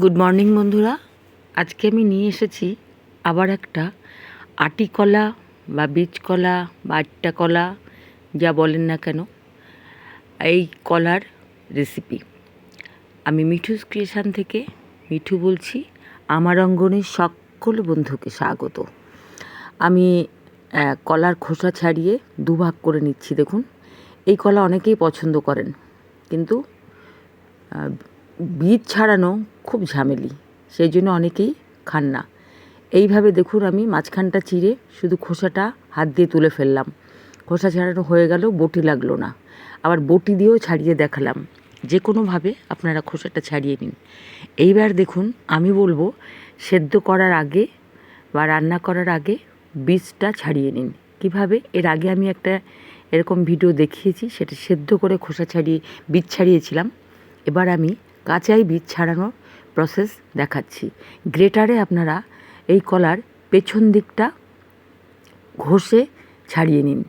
Good morning বন্ধুরা। আজকে আমি নিয়ে এসেছি আবার একটা আটি কলা বা বীজ কলা বা আটটা কলা, যা বলেন না কেন, এই কলার রেসিপি আমি মিঠুস ক্রিয়েশন থেকে মিঠু বলছি, আমার অঙ্গনের সকল বন্ধুকে স্বাগত। আমি কলার খোসা ছাড়িয়ে দুভাগ করে নিচ্ছি, দেখুন। এই কলা অনেকেই পছন্দ করেন, কিন্তু বীজ ছাড়ানো খুব ঝামেলি, সেই জন্য অনেকেই খান না। এইভাবে দেখুন আমি মাঝখানটা চিড়ে শুধু খোসাটা হাত দিয়ে তুলে ফেললাম। খোসা ছাড়ানো হয়ে গেল, বটি লাগল না। আবার বটি দিয়েও ছাড়িয়ে দেখালাম। যে কোনোভাবে আপনারা খোসাটা ছাড়িয়ে নিন। এইবার দেখুন আমি বলব, সেদ্ধ করার আগে বা রান্না করার আগে বীজটা ছাড়িয়ে নিন। কীভাবে? এর আগে আমি একটা এরকম ভিডিও দেখিয়েছি, সেটা সেদ্ধ করে খোসা ছাড়িয়ে, বীজ ছাড়িয়েছিলাম। এবার আমি কাঁচাই বীজ ছাড়ানোর প্রসেস দেখাচ্ছি। গ্রেটারে আপনারা এই কলার পেছন দিকটা ঘষে ছাড়িয়ে নিন।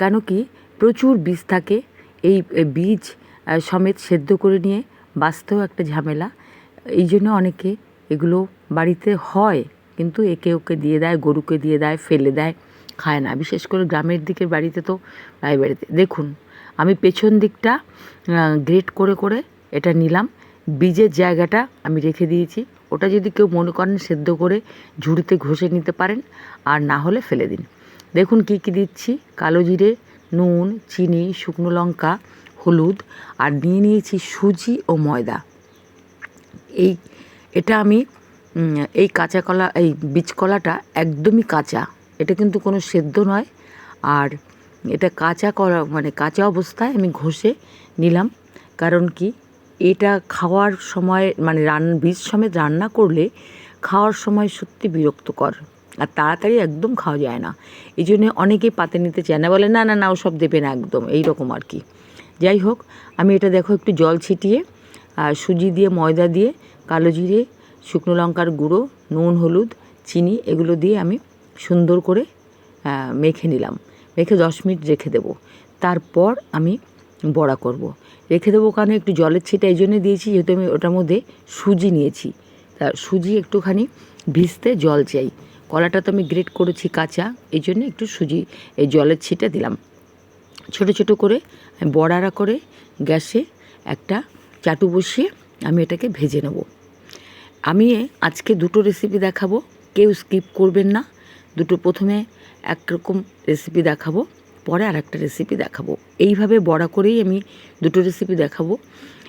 কেন কি প্রচুর বীজ থাকে, এই বীজ সমেত সেদ্ধ করে নিয়ে বাঁচতেও একটা ঝামেলা। এই জন্য অনেকে এগুলো বাড়িতে হয়, কিন্তু একে ওকে দিয়ে দেয়, গরুকে দিয়ে দেয়, ফেলে দেয়, খায় না। বিশেষ করে গ্রামের দিকের বাড়িতে তো, প্রায় বাড়িতে। দেখুন, আমি পেছন দিকটা গ্রেট করে করে এটা নিলাম। বীজের জায়গাটা আমি রেখে দিয়েছি। ওটা যদি কেউ মনে করেন সেদ্ধ করে ঝুড়িতে ঘষে নিতে পারেন, আর না হলে ফেলে দিন। দেখুন কি কি দিচ্ছি। কালো জিরে, নুন, চিনি, শুকনো লঙ্কা, হলুদ, আর নিয়ে নিয়েছি সুজি ও ময়দা। এই, এটা আমি এই কাঁচা কলা, এই বীজ কলাটা একদমই কাঁচা। এটা কিন্তু কোনো সেদ্ধ নয়। আর এটা কাঁচা কলা মানে কাঁচা অবস্থায় আমি ঘষে নিলাম। কারণ কি? এটা খাওয়ার সময় মানে রান, বীজ সমেত রান্না করলে খাওয়ার সময় সত্যি বিরক্তকর। আর তাড়াতাড়ি একদম খাওয়া যায় না। এই জন্য অনেকেই পাতে নিতে চায় না। বলে, না না না, ওসব দেবে না একদম। এই রকম আর কি। যাই হোক, আমি এটা দেখো একটু জল ছিটিয়ে সুজি দিয়ে, ময়দা দিয়ে, কালো জিরে, শুকনো লঙ্কার গুঁড়ো, নুন, হলুদ, চিনি, এগুলো দিয়ে আমি সুন্দর করে মেখে নিলাম। মেখে দশ মিনিট রেখে দেবো। তারপর আমি বড়া করব। রেখে দেবো কারণ একটু জলের ছিটা, এই জন্য দিয়েছি, যেহেতু আমি ওটার মধ্যে সুজি নিয়েছি। তা সুজি একটুখানি ভিজতে জল চাই। কলাটা তো আমি গ্রেট করেছি কাঁচা, এই জন্য একটু সুজি, এই জলের ছিটা দিলাম। ছোট ছোট করে বড়ারা করে গ্যাসে একটা চাটু বসিয়ে আমি এটাকে ভেজে নেব। আমি আজকে দুটো রেসিপি দেখাবো, কেউ স্কিপ করবেন না। দুটো প্রথমে একরকম রেসিপি দেখাবো। পরে আর একটা রেসিপি দেখাবো। এইভাবে বড়া করেই আমি দুটো রেসিপি দেখাবো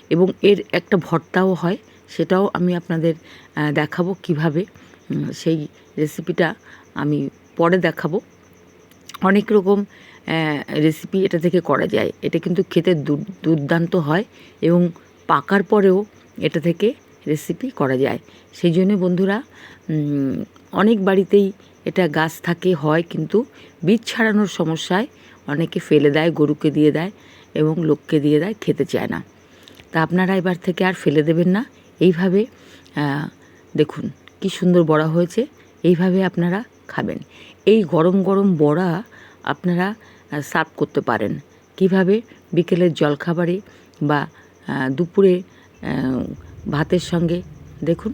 এবং এর একটা ভর্তাও হয়, সেটাও আমি আপনাদের দেখাবো কীভাবে সেই রেসিপিটা আমি পরে দেখাবো। অনেক রকম রেসিপি এটা থেকে করা যায়। এটা কিন্তু খেতে দুর- দুর্দান্ত হয় এবং পাকার পরেও এটা থেকে রেসিপি করা যায়। সেই জন্য বন্ধুরা অনেক বাড়িতেই এটা গাছ থাকে, হয় কিন্তু বীজ ছাড়ানোর সমস্যায় অনেকে ফেলে দেয়, গরুকে দিয়ে দেয় এবং লোককে দিয়ে দেয়, খেতে চায় না। তা আপনারা এবার থেকে আর ফেলে দেবেন না। এইভাবে দেখুন কি সুন্দর বড়া হয়েছে, এইভাবে আপনারা খাবেন। এই গরম গরম বড়া আপনারা সার্ভ করতে পারেন। কীভাবে? বিকেলের জলখাবারে বা দুপুরে ভাতের সঙ্গে। দেখুন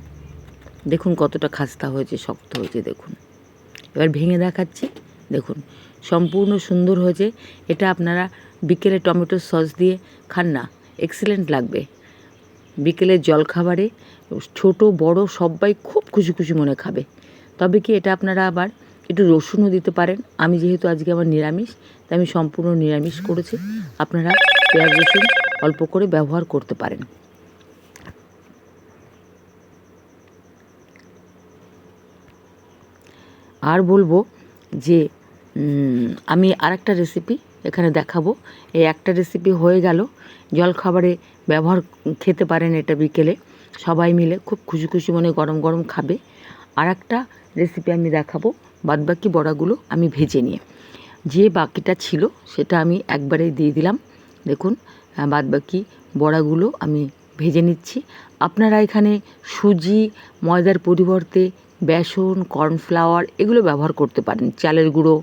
দেখুন কতটা খাস্তা হয়েছে, শক্ত হয়েছে, দেখুন। এবার ভেঙে দেখাচ্ছি। দেখুন, সম্পূর্ণ সুন্দর হয়েছে। এটা আপনারা বিকেলে টমেটোর সস দিয়ে খান না এক্সিলেন্ট লাগবে। বিকেলের জলখাবারে ছোট, বড় সবাই খুব খুশি খুশি মনে খাবে। তবে কি এটা আপনারা আবার একটু রসুনও দিতে পারেন। আমি যেহেতু আজকে আমার নিরামিষ, তাই আমি সম্পূর্ণ নিরামিষ করেছি। আপনারা পেঁয়াজ রসুন অল্প করে ব্যবহার করতে পারেন। আর বলব যে আমি আরেকটা রেসিপি এখানে দেখাবো। এই একটা রেসিপি হয়ে গেল। জলখাবারে ব্যবহার খেতে পারেন এটা বিকেলে। সবাই মিলে খুব খুশি খুশি মনে গরম গরম খাবে। আর একটা রেসিপি আমি দেখাবো। বাদবাকি বড়াগুলো আমি ভেজে নিয়ে। যে বাকিটা ছিল সেটা আমি একবারে দিয়ে দিলাম। দেখুন বাদবাকি বড়াগুলো আমি ভেজে নিচ্ছি। আপনারা এখানে সুজি, ময়দার পরিবর্তে বেসন, কর্নফ্লাওয়ার এগুলো ব্যবহার করতে পারেন। চালের গুঁড়ো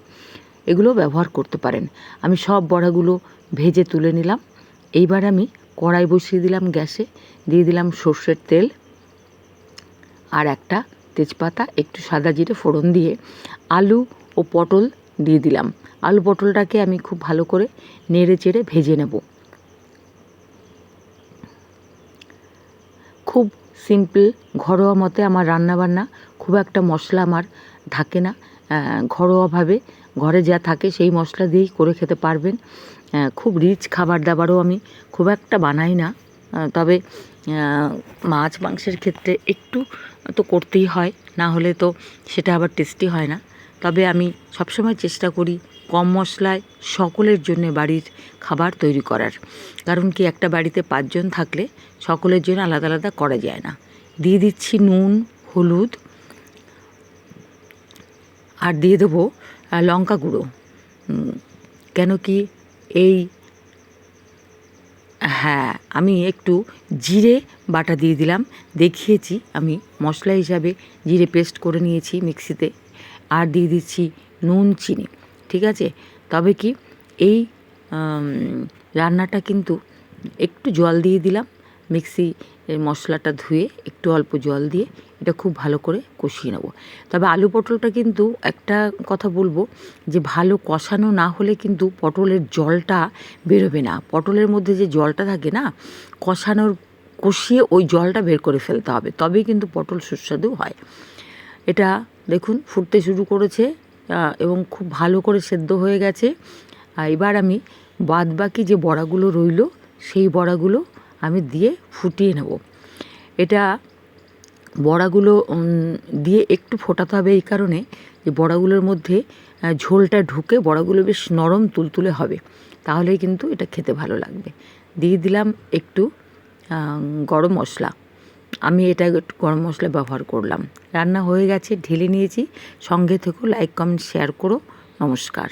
এগুলো ব্যবহার করতে পারেন। আমি সব বড়াগুলো ভেজে তুলে নিলাম। এইবার আমি কড়াই বসিয়ে দিলাম গ্যাসে। দিয়ে দিলাম সর্ষের তেল আর একটা তেজপাতা, একটু সাদা জিরে ফোড়ন দিয়ে আলু ও পটল দিয়ে দিলাম। আলু পটলটাকে আমি খুব ভালো করে নেড়ে চেড়ে ভেজে নেব। খুব সিম্পল, ঘরোয়া মতে আমার রান্নাবান্না খুব একটা মশলা আমার থাকে না। ঘরোয়াভাবে ঘরে যা থাকে সেই মশলা দিয়েই করে খেতে পারবেন। খুব রিচ খাবার দাবারও আমি খুব একটা বানাই না। তবে মাছ, মাংসের ক্ষেত্রে একটু তো করতেই হয়, না হলে তো সেটা আবার টেস্টি হয় না। তবে আমি সবসময় চেষ্টা করি কম মশলায় সকলের জন্য বাড়ির খাবার তৈরি করার। কারণ কি একটা বাড়িতে পাঁচজন থাকলে সকলের জন্য আলাদা আলাদা করা যায় না। দিয়ে দিচ্ছি নুন, হলুদ আর দিয়ে দেবো লঙ্কা গুঁড়ো। কেন কি এই হ্যাঁ আমি একটু জিরে বাটা দিয়ে দিলাম। দেখিয়েছি আমি মশলা হিসাবে জিরে পেস্ট করে নিয়েছি মিক্সিতে। আর দিয়ে দিচ্ছি নুন, চিনি, ঠিক আছে? তবে কি এই রান্নাটা কিন্তু একটু জল দিয়ে দিলাম, মিক্সি মশলাটা ধুয়ে একটু অল্প জল দিয়ে এটা খুব ভালো করে কষিয়ে নেব। তবে আলু পটলটা কিন্তু একটা কথা বলব যে ভালো কষানো না হলে কিন্তু পটলের জলটা বেরোবে না। পটলের মধ্যে যে জলটা থাকে না, কষানোর, কষিয়ে ওই জলটা বের করে ফেলতে হবে। তবেই কিন্তু পটল সুস্বাদু হয়। এটা দেখুন, ফুটতে শুরু করেছে এবং খুব ভালো করে সেদ্ধ হয়ে গেছে। আর এবার আমি বাদ বাকি যে বড়াগুলো রইল, সেই বড়াগুলো আমি দিয়ে ফুটিয়ে নেব। এটা বড়াগুলো দিয়ে একটু ফোটাতে হবে এই কারণে যে বড়াগুলোর মধ্যে ঝোলটা ঢুকে বড়াগুলো বেশ নরম তুলতুলে হবে, তাহলেই কিন্তু এটা খেতে ভালো লাগবে। দিয়ে দিলাম একটু গরম মশলা। আমি এটা গরম মশলা ব্যবহার করলাম। রান্না হয়ে গেছে, ঢেলে নিয়েছি। সঙ্গে থেকেও লাইক কমেন্ট শেয়ার করো। নমস্কার।